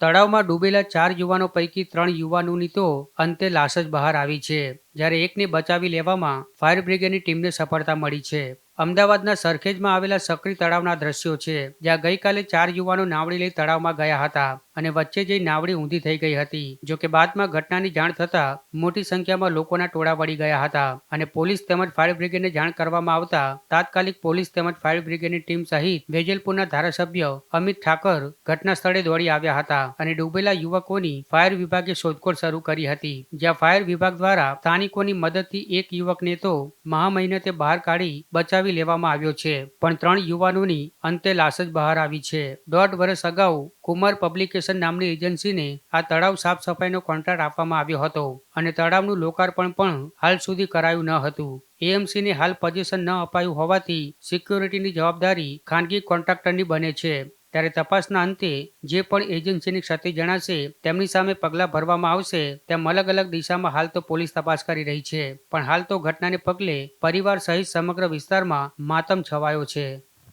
તળાવમાં ડૂબેલા ચાર યુવાનો પૈકી ત્રણ યુવાનોની તો અંતે લાશ જ બહાર આવી છે. જ્યારે એકને બચાવી લેવામાં ફાયર બ્રિગેડની ટીમને સફળતા મળી છે. અમદાવાદના સરખેજમાં આવેલા સકરી તળાવના દ્રશ્યો છે. જ્યાં ગઈકાલે ચાર યુવાનો નાવડી લઈ તળાવમાં ગયા હતા. અને વચ્ચે જઈ નાવડી ઊંધી થઈ ગઈ હતી. જો કે બાદમાં ઘટનાની જાણ થતાં મોટી સંખ્યામાં લોકોના ટોળા વળી ગયા હતા અને પોલીસ તેમજ ફાયર બ્રિગેડને જાણ કરવામાં આવતા તાત્કાલિક પોલીસ તેમજ ફાયર બ્રિગેડની ટીમ સહિત વેજલપુરના ધારાસભ્ય અમિત ઠાકર ઘટના સ્થળે દોડી આવ્યા હતા અને ડૂબેલા યુવકોની ફાયર વિભાગે શોધખોળ શરૂ કરી હતી. જ્યાં ફાયર વિભાગ દ્વારા સ્થાનિકોની મદદથી એક યુવકને તો મહા મહિનતે બહાર કાઢી બચાવી લેવામાં આવ્યો છે, પણ ત્રણ યુવાનોની અંતે લાશ જ બહાર આવી છે. દોઢ વર્ષ અગાઉ કુમાર પબ્લિકેશન નામની એજન્સીને આ તળાવ સાફ સફાઈનો કોન્ટ્રાક્ટ આપવામાં આવ્યો હતો અને તળાવનું લોકાર્પણ પણ હાલ સુધી કરાયું ન હતું. એએમસીને હાલ પોઝિશન ન અપાયું હોવાથી સિક્યોરિટીની જવાબદારી ખાનગી કોન્ટ્રાક્ટરની બને છે. ત્યારે તપાસના અંતે જે પણ એજન્સીની ક્ષતિ જણાશે, તેમની સામે પગલાં ભરવામાં આવશે, તેમ અલગ અલગ દિશામાં હાલ તો પોલીસ તપાસ કરી રહી છે. પણ હાલ તો ઘટનાને પગલે પરિવાર સહિત સમગ્ર વિસ્તારમાં માતમ છવાયો છે.